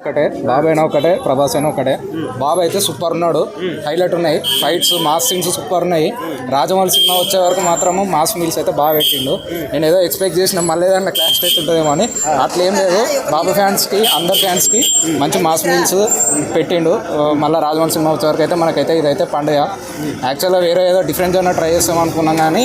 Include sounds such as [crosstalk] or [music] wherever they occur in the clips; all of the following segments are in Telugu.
ఒకటే బాబు అయినా ఒకటే ప్రభాస్ అయినా ఒకటే బాబు అయితే సూపర్ ఉన్నాడు. హైలైట్ ఉన్నాయి. ఫైట్స్ మాస్ సీన్స్ సూపర్ ఉన్నాయి. రాజమౌళి సినిమా వచ్చే వరకు మాత్రము మాస్ మీల్స్ అయితే బాగా పెట్టిండు. నేను ఏదో ఎక్స్పెక్ట్ చేసిన మళ్ళీ ఏదన్నా క్లాష్ టెస్ట్ ఉంటుందేమో అని. అట్లా ఏం లేదు. బాబు ఫ్యాన్స్కి అందరు ఫ్యాన్స్కి మంచి మాస్ మీల్స్ పెట్టిండు. మళ్ళీ రాజమౌళి సినిమా వచ్చే వరకు అయితే మనకైతే ఇదైతే పండుగ. యాక్చువల్గా వేరే ఏదో డిఫరెంట్ ఏమైనా ట్రై చేస్తాం అనుకున్నాం కానీ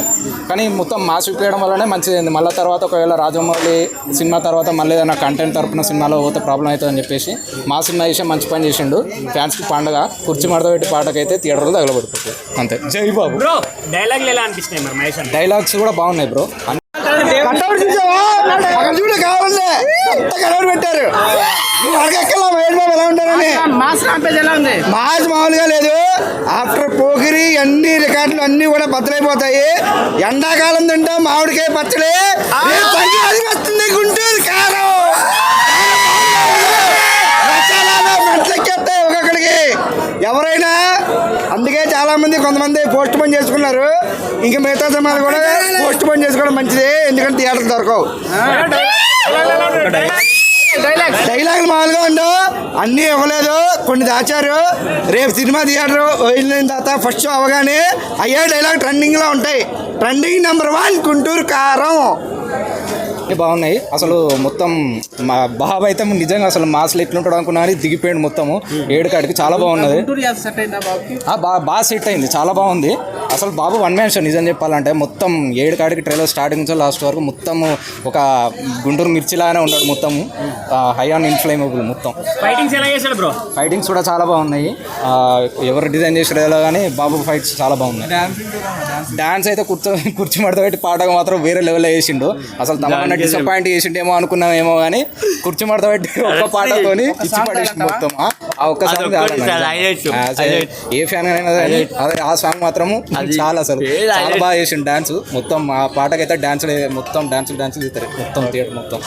కానీ మొత్తం మాస్ చూపించడం వల్లనే మంచిది మళ్ళీ తర్వాత ఒకవేళ రాజమౌళి సినిమా తర్వాత మళ్ళీ ఏదైనా కంటెంట్ తరపున సినిమాలో పోతే ప్రాబ్లం అవుతుందని చెప్పేసి మా సినిమా చేసే మంచి పని చేసిండు. ఫ్యాన్స్కి పండుగ కుర్చీ మడత పెట్టి పాటకైతే థియేటర్లో తగలబడిపోతుంది అంతే. జై బాబు. బ్రో డైలాగ్లు ఎలా అనిపిస్తున్నాయి మరి మహేష్ డైలాగ్స్ కూడా బాగున్నాయి బ్రో కట్టౌట్ చూసావా అక్కడ చూడు కావాలి పెట్టారు. అడగక్కల మహేష్ బాబు ఎలా ఉంటారని మాస్ రాంపేజ్ ఎలా ఉంది? మాస్ మామూలుగా లేదు. ఆఫ్టర్ పోకిరి అన్ని రికార్డులు అన్ని కూడా బద్దలైపోతాయి. ఎండాకాలం తింటాం మామిడికాయ పచ్చడి. వస్తుంది గుంటూరు కారం. ఒక్కొక్కడికి. ఎవరైనా అందుకే చాలా మంది కొంతమంది పోస్ట్ పోన్ చేసుకున్నారు. ఇంకా మిగతా సినిమాలు కూడా పోస్ట్ పోన్ చేసుకోవడం మంచిది ఎందుకంటే థియేటర్ దొరకవు. డైలాగ్ మామూలుగా ఉండవు. అన్నీ ఇవ్వలేదు. కొన్ని దాచారు. రేపు సినిమా థియేటర్ వెళ్ళిన తర్వాత ఫస్ట్ షో అవగానే అయ్యే డైలాగ్ ట్రెండింగ్లో ఉంటాయి. ట్రెండింగ్ నెంబర్ వన్ గుంటూరు కారం. బాగున్నాయి. అసలు మొత్తం మా బాబు అయితే నిజంగా అసలు మాస్లు ఎట్లుంటాడు అనుకున్నా కానీ దిగిపోయాడు మొత్తము. ఏడు కాడికి చాలా బాగున్నది. బాగా సెట్ అయింది. చాలా బాగుంది. అసలు బాబు వన్ మ్యాన్ షో నిజం చెప్పాలంటే మొత్తం ఏడు కాడికి ట్రైలర్ స్టార్టింగ్ నుంచి లాస్ట్ వరకు మొత్తం ఒక గుంటూరు మిర్చిలాగానే ఉన్నాడు మొత్తం హై ఆన్ ఇన్ఫ్లేమబుల్ మొత్తం. ఫైటింగ్స్ ఎలా చేశాడు బ్రో ఫైటింగ్స్ కూడా చాలా బాగున్నాయి. ఎవరు డిజైన్ చేసారో కానీ బాబు ఫైట్స్ చాలా బాగున్నాయి. డాన్స్ అయితే కూర్చో కుర్చీ పెట్టి పాటకు మాత్రం వేరే లెవెల్లో వేసిండు అసలు తమన్నా డిసప్పాయింట్ చేసిండేమో అనుకున్నామేమో కానీ కుర్చీ పెట్టి [laughs] ఒక్క పాటతోని ఇచ్చి పడేసిండు మొత్తం. ఆ, ఒక్క సాంగ్ ఏ ఫ్యాన్ అయినా అదే ఆ సాంగ్ మాత్రము చాలా అసలు చాలా బాగా చేసిండు డాన్స్. మొత్తం ఆ పాటకైతే డాన్స్ మొత్తం డాన్స్ డాన్స్ చేస్తారు మొత్తం థియేటర్ మొత్తం.